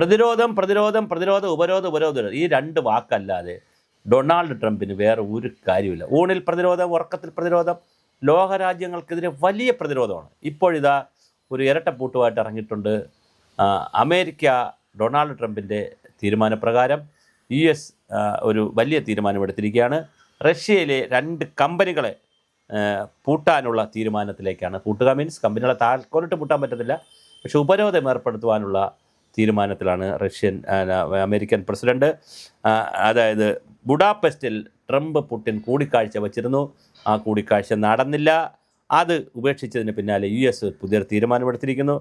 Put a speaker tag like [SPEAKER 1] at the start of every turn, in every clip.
[SPEAKER 1] പ്രതിരോധം പ്രതിരോധം പ്രതിരോധം ഉപരോധം ഉപരോധം ഈ രണ്ട് വാക്കല്ലാതെ ഡൊണാൾഡ് ട്രംപിന് വേറെ ഒരു കാര്യമില്ല ഊണിൽ പ്രതിരോധം ഉറക്കത്തിൽ പ്രതിരോധം ലോകരാജ്യങ്ങൾക്കെതിരെ വലിയ പ്രതിരോധമാണ്. ഇപ്പോഴിതാ ഒരു ഇരട്ടപ്പൂട്ടുമായിട്ട് ഇറങ്ങിയിട്ടുണ്ട് അമേരിക്ക ഡൊണാൾഡ് ട്രംപിന്റെ തീരുമാനപ്രകാരം. യു എസ് ഒരു വലിയ തീരുമാനമെടുത്തിരിക്കുകയാണ്. റഷ്യയിലെ രണ്ട് കമ്പനികളെ പൂട്ടാനുള്ള തീരുമാനത്തിലേക്കാണ് പൂട്ടുക മീൻസ് കമ്പനികളെ താൽക്കൊലിട്ട് പൂട്ടാൻ പറ്റത്തില്ല. പക്ഷേ ഉപരോധം ഏർപ്പെടുത്തുവാനുള്ള തീരുമാനത്തിലാണ് റഷ്യൻ അമേരിക്കൻ പ്രസിഡന്റ്. അതായത് ബുഡാപെസ്റ്റിൽ ട്രംപ് പുടിൻ കൂടിക്കാഴ്ച വച്ചിരുന്നു. ആ കൂടിക്കാഴ്ച നടന്നില്ല. അത് ഉപേക്ഷിച്ചതിന് പിന്നാലെ യു എസ് പുതിയൊരു തീരുമാനമെടുത്തിരിക്കുന്നു.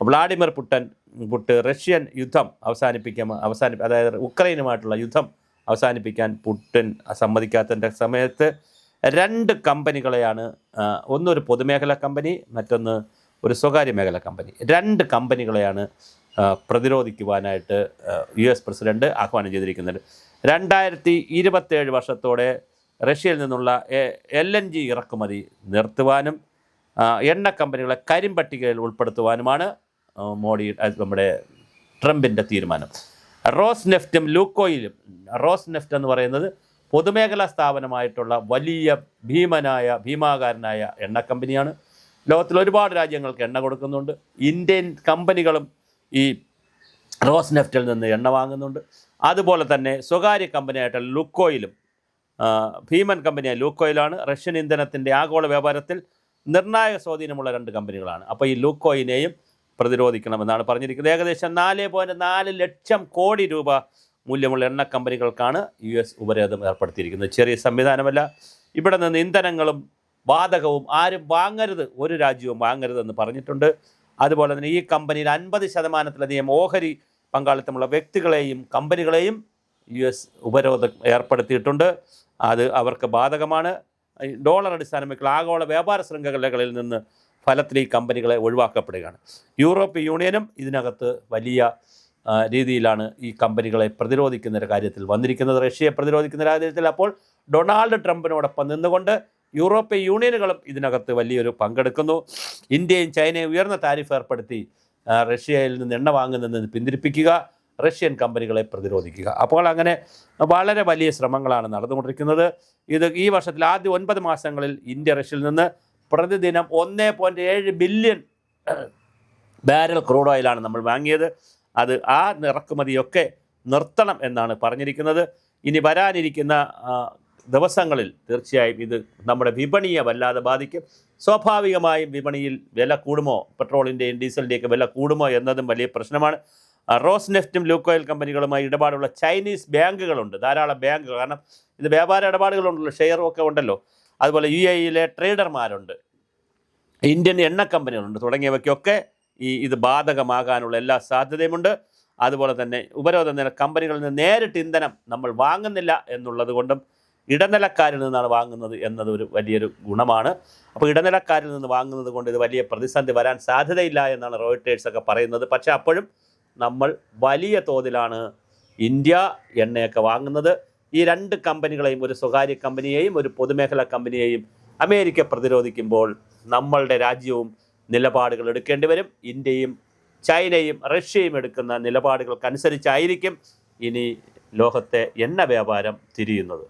[SPEAKER 1] വ്ളാഡിമിർ പുട്ടൻ പുട്ട് റഷ്യൻ യുദ്ധം അവസാനിപ്പിക്കാൻ അവസാനി അതായത് ഉക്രൈനുമായിട്ടുള്ള യുദ്ധം അവസാനിപ്പിക്കാൻ പുട്ടിൻ സമ്മതിക്കാത്തതിന്റെ സമയത്ത് രണ്ട് കമ്പനികളെയാണ് ഒന്നൊരു പൊതുമേഖലാ കമ്പനി മറ്റൊന്ന് ഒരു സ്വകാര്യ മേഖലാ കമ്പനി. രണ്ട് കമ്പനികളെയാണ് പ്രതിരോധിക്കുവാനായിട്ട് യു എസ് പ്രസിഡന്റ് ആഹ്വാനം ചെയ്തിരിക്കുന്നുണ്ട്. രണ്ടായിരത്തി ഇരുപത്തേഴ് വർഷത്തോടെ റഷ്യയിൽ നിന്നുള്ള എൽ എൻ ജി ഇറക്കുമതി നിർത്തുവാനും എണ്ണ കമ്പനികളെ കരിമ്പട്ടികയിൽ ഉൾപ്പെടുത്തുവാനുമാണ് മോഡി നമ്മുടെ ട്രംപിന്റെ തീരുമാനം. റോസ് നെഫ്റ്റും ലൂക്കോയിലും റോസ് നെഫ്റ്റ് എന്ന് പറയുന്നത് പൊതുമേഖലാ സ്ഥാപനമായിട്ടുള്ള വലിയ ഭീമനായ ഭീമാകാരനായ എണ്ണ കമ്പനിയാണ്. ലോകത്തിൽ ഒരുപാട് രാജ്യങ്ങൾക്ക് എണ്ണ കൊടുക്കുന്നുണ്ട്. ഇന്ത്യൻ കമ്പനികളും ഈ റോസ് നെഫ്റ്റിൽ നിന്ന് എണ്ണ വാങ്ങുന്നുണ്ട്. അതുപോലെ തന്നെ സ്വകാര്യ കമ്പനിയായിട്ടുള്ള ലുക്കോയിലും ഭീമൻ കമ്പനിയായ ലൂക്കോയിലാണ് റഷ്യൻ ഇന്ധനത്തിന്റെ ആഗോള വ്യാപാരത്തിൽ നിർണായക സ്വാധീനമുള്ള രണ്ട് കമ്പനികളാണ്. അപ്പോൾ ഈ ലൂക്കോയിനെയും പ്രതിരോധിക്കണമെന്നാണ് പറഞ്ഞിരിക്കുന്നത്. ഏകദേശം നാല് പോയിന്റ് നാല് ലക്ഷം കോടി രൂപ മൂല്യമുള്ള എണ്ണ കമ്പനികൾക്കാണ് യു എസ് ഉപരോധം ഏർപ്പെടുത്തിയിരിക്കുന്നത്. ചെറിയ സംവിധാനമല്ല. ഇവിടെ നിന്ന് ഇന്ധനങ്ങളും വാതകവും ആരും വാങ്ങരുത്. ഒരു രാജ്യവും വാങ്ങരുതെന്ന് പറഞ്ഞിട്ടുണ്ട്. അതുപോലെ തന്നെ ഈ കമ്പനിയിൽ അൻപത് ശതമാനത്തിലധികം ഓഹരി പങ്കാളിത്തമുള്ള വ്യക്തികളെയും കമ്പനികളെയും യു എസ് ഉപരോധം ഏർപ്പെടുത്തിയിട്ടുണ്ട്. അത് അവർക്ക് ബാധകമാണ്. ഡോളർ അടിസ്ഥാനമാക്കിയുള്ള ആഗോള വ്യാപാര ശൃംഖലകളിൽ നിന്ന് ഫലത്തിൽ ഈ കമ്പനികളെ ഒഴിവാക്കപ്പെടുകയാണ്. യൂറോപ്യൻ യൂണിയനും ഇതിനകത്ത് വലിയ രീതിയിലാണ് ഈ കമ്പനികളെ പ്രതിരോധിക്കുന്ന ഒരു കാര്യത്തിൽ വന്നിരിക്കുന്നത്. റഷ്യയെ പ്രതിരോധിക്കുന്ന കാര്യത്തിൽ അപ്പോൾ ഡൊണാൾഡ് ട്രംപിനോടൊപ്പം നിന്നുകൊണ്ട് യൂറോപ്യൻ യൂണിയനുകളും ഇതിനകത്ത് വലിയൊരു പങ്കെടുക്കുന്നു. ഇന്ത്യയും ചൈനയും ഉയർന്ന താരിഫ് ഏർപ്പെടുത്തി റഷ്യയിൽ നിന്ന് എണ്ണ വാങ്ങുന്നതിൽ നിന്ന് പിന്തിരിപ്പിക്കുക റഷ്യൻ കമ്പനികളെ പ്രതിരോധിക്കുക. അപ്പോൾ അങ്ങനെ വളരെ വലിയ ശ്രമങ്ങളാണ് നടന്നുകൊണ്ടിരിക്കുന്നത്. ഇത് ഈ വർഷത്തിൽ ആദ്യ ഒൻപത് മാസങ്ങളിൽ ഇന്ത്യ റഷ്യയിൽ നിന്ന് പ്രതിദിനം ഒന്നേ പോയിന്റ് ഏഴ് ബില്യൺ ബാരൽ ക്രൂഡ് ഓയിലാണ് നമ്മൾ വാങ്ങിയത്. അത് ആ ഇറക്കുമതിയൊക്കെ നിർത്തണം എന്നാണ് പറഞ്ഞിരിക്കുന്നത്. ഇനി വരാനിരിക്കുന്ന ദിവസങ്ങളിൽ തീർച്ചയായും ഇത് നമ്മുടെ വിപണിയെ വല്ലാതെ ബാധിക്കും. സ്വാഭാവികമായും വിപണിയിൽ വില കൂടുമോ? പെട്രോളിന്റെയും ഡീസലിന്റെയൊക്കെ വില കൂടുമോ എന്നതും വലിയ പ്രശ്നമാണ്. റോസ് നെഫ്റ്റും ലൂക്കോയിൽ കമ്പനികളുമായി ഇടപാടുള്ള ചൈനീസ് ബാങ്കുകളുണ്ട്. ധാരാളം ബാങ്കുകൾ. കാരണം ഇത് വ്യാപാര ഇടപാടുകളുണ്ടല്ലോ. ഷെയറും ഒക്കെ ഉണ്ടല്ലോ. അതുപോലെ യു എയിലെ ട്രേഡർമാരുണ്ട്. ഇന്ത്യൻ എണ്ണ കമ്പനികളുണ്ട്. തുടങ്ങിയവയ്ക്കൊക്കെ ഈ ഇത് ബാധകമാകാനുള്ള എല്ലാ സാധ്യതയുമുണ്ട്. അതുപോലെ തന്നെ ഉപരോധ നില കമ്പനികളിൽ നിന്ന് നേരിട്ട് ഇന്ധനം നമ്മൾ വാങ്ങുന്നില്ല എന്നുള്ളത് കൊണ്ടും ഇടനിലക്കാരിൽ നിന്നാണ് വാങ്ങുന്നത് എന്നത് ഒരു വലിയൊരു ഗുണമാണ്. അപ്പോൾ ഇടനിലക്കാരിൽ നിന്ന് വാങ്ങുന്നത് കൊണ്ട് ഇത് വലിയ പ്രതിസന്ധി വരാൻ സാധ്യതയില്ല എന്നാണ് റോയിട്ടേഴ്സ് ഒക്കെ പറയുന്നത്. പക്ഷേ അപ്പോഴും നമ്മൾ വലിയ തോതിലാണ് ഇന്ത്യ എണ്ണയൊക്കെ വാങ്ങുന്നത്. ഈ രണ്ട് കമ്പനികളെയും ഒരു സ്വകാര്യ കമ്പനിയെയും ഒരു പൊതുമേഖലാ കമ്പനിയെയും അമേരിക്ക പ്രതിരോധിക്കുമ്പോൾ നമ്മളുടെ രാജ്യവും നിലപാടുകൾ എടുക്കേണ്ടി വരും. ഇന്ത്യയും ചൈനയും റഷ്യയും എടുക്കുന്ന നിലപാടുകൾക്കനുസരിച്ചായിരിക്കും ഇനി ലോകത്തെ എണ്ണ വ്യാപാരം തിരിയുന്നത്.